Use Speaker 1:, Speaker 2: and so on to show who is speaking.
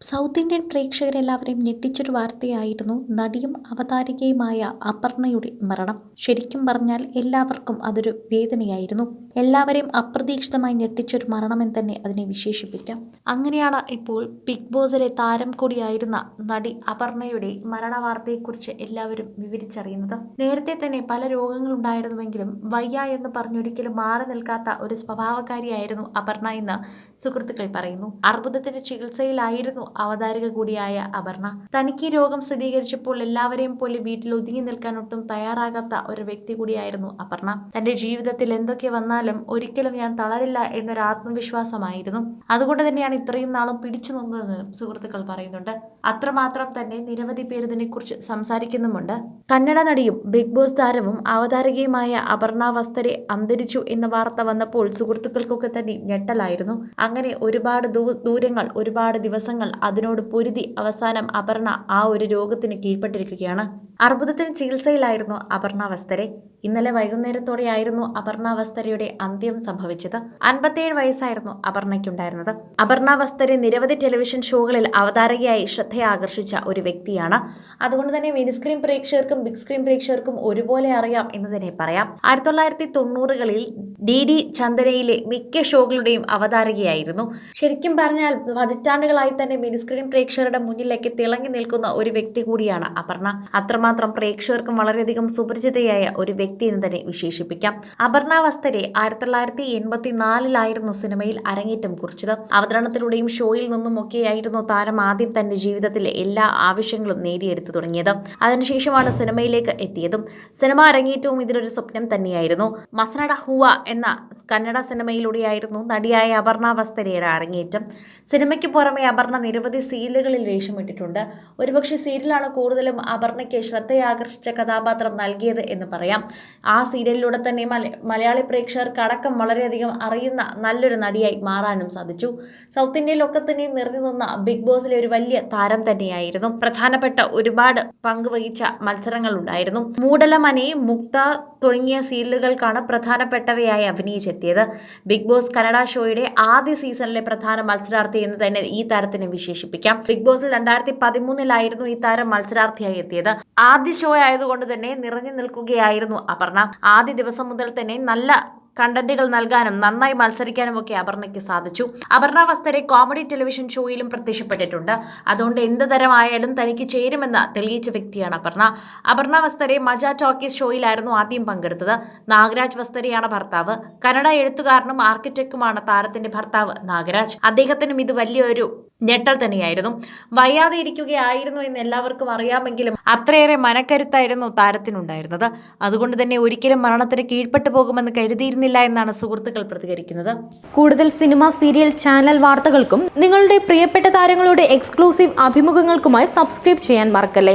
Speaker 1: South Indian പ്രേക്ഷകരെല്ലാവരെയും ഞെട്ടിച്ചൊരു വാർത്തയായിരുന്നു നടിയും അവതാരികയുമായ അപർണയുടെ മരണം. ശരിക്കും പറഞ്ഞാൽ എല്ലാവർക്കും അതൊരു വേദനയായിരുന്നു. എല്ലാവരെയും അപ്രതീക്ഷിതമായി ഞെട്ടിച്ചൊരു മരണമെന്ന് തന്നെ അതിനെ വിശേഷിപ്പിക്കാം. അങ്ങനെയാണ് ഇപ്പോൾ ബിഗ് ബോസിലെ താരം കൂടിയായിരുന്ന നടി അപർണയുടെ മരണവാർത്തയെക്കുറിച്ച് എല്ലാവരും വിവരിച്ചറിയുന്നത്. നേരത്തെ തന്നെ പല രോഗങ്ങളുണ്ടായിരുന്നുവെങ്കിലും വയ്യ എന്ന് പറഞ്ഞൊരിക്കലും മാറി നിൽക്കാത്ത ഒരു സ്വഭാവക്കാരിയായിരുന്നു അപർണ എന്ന് സുഹൃത്തുക്കൾ പറയുന്നു. അർബുദത്തിന്റെ ചികിത്സയിലായിരുന്നു അവതാരിക കൂടിയായ അപർണ. തനിക്ക് രോഗം സ്ഥിരീകരിച്ചപ്പോൾ എല്ലാവരെയും പോലെ വീട്ടിൽ ഒതുങ്ങി നിൽക്കാൻ ഒട്ടും തയ്യാറാകാത്ത ഒരു വ്യക്തി കൂടിയായിരുന്നു അപർണ. തന്റെ ജീവിതത്തിൽ എന്തൊക്കെ വന്നാലും ഒരിക്കലും ഞാൻ തളരില്ല എന്നൊരു ആത്മവിശ്വാസമായിരുന്നു. അതുകൊണ്ട് തന്നെയാണ് ഇത്രയും നാളും പിടിച്ചു നിന്നതെന്ന് സുഹൃത്തുക്കൾ പറയുന്നുണ്ട്. അത്രമാത്രം തന്നെ നിരവധി പേർ ഇതിനെക്കുറിച്ച് സംസാരിക്കുന്നുമുണ്ട്. കന്നഡ നടിയും ബിഗ് ബോസ് താരവും അവതാരകയുമായ അപർണ വസ്തരെ അന്തരിച്ചു എന്ന വാർത്ത വന്നപ്പോൾ സുഹൃത്തുക്കൾക്കൊക്കെ തന്നെ ഞെട്ടലായിരുന്നു. അങ്ങനെ ഒരുപാട് ദൂരങ്ങൾ ഒരുപാട് ദിവസങ്ങൾ അതിനോട് പൊരുതി അവസാനം അപർണ ആ ഒരു രോഗത്തിന് കീഴ്പ്പെട്ടിരിക്കുകയാണ്. അർബുദത്തിന് ചികിത്സയിലായിരുന്നു അപർണ വസ്തരെ ഇന്നലെ വൈകുന്നേരത്തോടെയായിരുന്നു അപർണ വസ്തരയുടെ അന്ത്യം സംഭവിച്ചത്. അൻപത്തിയേഴ് വയസ്സായിരുന്നു അപർണയ്ക്കുണ്ടായിരുന്നത്. അപർണ വസ്തരെ നിരവധി ടെലിവിഷൻ ഷോകളിൽ അവതാരകയായി ശ്രദ്ധയെ ആകർഷിച്ച ഒരു വ്യക്തിയാണ്. അതുകൊണ്ട് തന്നെ മിനി സ്ക്രീൻ പ്രേക്ഷകർക്കും ബിഗ് സ്ക്രീൻ പ്രേക്ഷകർക്കും ഒരുപോലെ അറിയാം എന്ന് തന്നെ പറയാം. ആയിരത്തി തൊള്ളായിരത്തി തൊണ്ണൂറുകളിൽ ഡി ഡി ചന്ദനയിലെ മിക്ക ഷോകളുടെയും അവതാരകയായിരുന്നു. ശരിക്കും പറഞ്ഞാൽ പതിറ്റാണ്ടുകളായി തന്നെ മിനി സ്ക്രീൻ പ്രേക്ഷകരുടെ മുന്നിലേക്ക് തിളങ്ങി നിൽക്കുന്ന ഒരു വ്യക്തി കൂടിയാണ് അപർണ. അത്രമാത്രം പ്രേക്ഷകർക്കും വളരെയധികം സുപരിചിതയായ ഒരു വ്യക്തി എന്ന് തന്നെ വിശേഷിപ്പിക്കാം. അപർണ വസ്തരെ ആയിരത്തി തൊള്ളായിരത്തി എൺപത്തി നാലിലായിരുന്നു സിനിമയിൽ അരങ്ങേറ്റം കുറിച്ചത്. അവതരണത്തിലൂടെയും ഷോയിൽ നിന്നും നിന്നുമൊക്കെയായിരുന്നു താരം ആദ്യം തന്റെ ജീവിതത്തിലെ എല്ലാ ആവശ്യങ്ങളും നേടിയെടുത്തു തുടങ്ങിയത്. അതിനുശേഷമാണ് സിനിമയിലേക്ക് എത്തിയതും. സിനിമ അരങ്ങേറ്റവും ഇതിനൊരു സ്വപ്നം തന്നെയായിരുന്നു. മസനട ഹുവ എന്ന കന്നഡ സിനിമയിലൂടെയായിരുന്നു നടിയായ അപർണ വസ്തരയുടെ അരങ്ങേറ്റം. സിനിമയ്ക്ക് പുറമെ അപർണ നിരവധി സീരിയലുകളിൽ വേഷമിട്ടിട്ടുണ്ട്. ഒരുപക്ഷെ സീരിയലാണ് കൂടുതലും അപർണയ്ക്ക് ശ്രദ്ധയാകർഷിച്ച കഥാപാത്രം നൽകിയത് എന്ന് പറയാം. ആ സീരിയലിലൂടെ തന്നെ മല മലയാളി പ്രേക്ഷകർക്ക് അടക്കം വളരെയധികം അറിയുന്ന നല്ലൊരു നടിയായി മാറാനും സാധിച്ചു. സൗത്ത് ഇന്ത്യയിലൊക്കെ തന്നെയും നിറഞ്ഞു നിന്ന ബിഗ് ബോസിലെ ഒരു വലിയ താരം തന്നെയായിരുന്നു. പ്രധാനപ്പെട്ട ഒരുപാട് പങ്കുവഹിച്ച മത്സരങ്ങൾ ഉണ്ടായിരുന്നു മൂടലമനെ മുക്ത തുടങ്ങിയ സീരിയലുകൾക്കാണ് പ്രധാനപ്പെട്ടവയായി അഭിനയിച്ചെത്തിയത്. ബിഗ് ബോസ് കന്നഡ ഷോയുടെ ആദ്യ സീസണിലെ പ്രധാന മത്സരാർത്ഥി എന്ന് തന്നെ ഈ താരത്തിനെ വിശേഷിപ്പിക്കാം. ബിഗ് ബോസിൽ രണ്ടായിരത്തി പതിമൂന്നിലായിരുന്നു ഈ താരം മത്സരാർത്ഥിയായി എത്തിയത്. ആദ്യ ഷോ ആയതുകൊണ്ട് തന്നെ നിറഞ്ഞു നിൽക്കുകയായിരുന്നു അപർണ. ആദ്യ ദിവസം മുതൽ തന്നെ നല്ല കണ്ടന്റുകൾ നൽകാനും നന്നായി മത്സരിക്കാനും ഒക്കെ അപർണയ്ക്ക് സാധിച്ചു. അപർണ വസ്തരെ കോമഡി ടെലിവിഷൻ ഷോയിലും പ്രത്യക്ഷപ്പെട്ടിട്ടുണ്ട്. അതുകൊണ്ട് എന്ത് തരമായാലും തനിക്ക് ചേരുമെന്ന് തെളിയിച്ച വ്യക്തിയാണ് അപർണ. അപർണ വസ്തരെ മജ ടോക്കീസ് ഷോയിലായിരുന്നു ആദ്യം പങ്കെടുത്തത്. നാഗരാജ് വസ്തരയാണ് ഭർത്താവ്. കന്നഡ എഴുത്തുകാരനും ആർക്കിടെക്റ്റുമാണ് താരത്തിന്റെ ഭർത്താവ് നാഗരാജ്. അദ്ദേഹത്തിനും ഇത് വലിയൊരു ഞെട്ടൽ തന്നെയായിരുന്നു. വയ്യാതെ ഇരിക്കുകയായിരുന്നു എന്ന് എല്ലാവർക്കും അറിയാമെങ്കിലും അത്രയേറെ മനക്കരുത്തായിരുന്നു താരത്തിനുണ്ടായിരുന്നത്. അതുകൊണ്ട് തന്നെ ഒരിക്കലും മരണത്തിന് കീഴ്പ്പെട്ടു പോകുമെന്ന് കരുതിയിരുന്നില്ല എന്നാണ് സുഹൃത്തുക്കൾ പ്രതികരിക്കുന്നത്.
Speaker 2: കൂടുതൽ സിനിമ സീരിയൽ ചാനൽ വാർത്തകൾക്കും നിങ്ങളുടെ പ്രിയപ്പെട്ട താരങ്ങളുടെ എക്സ്ക്ലൂസീവ് അഭിമുഖങ്ങൾക്കുമായി സബ്സ്ക്രൈബ് ചെയ്യാൻ മറക്കല്ലേ?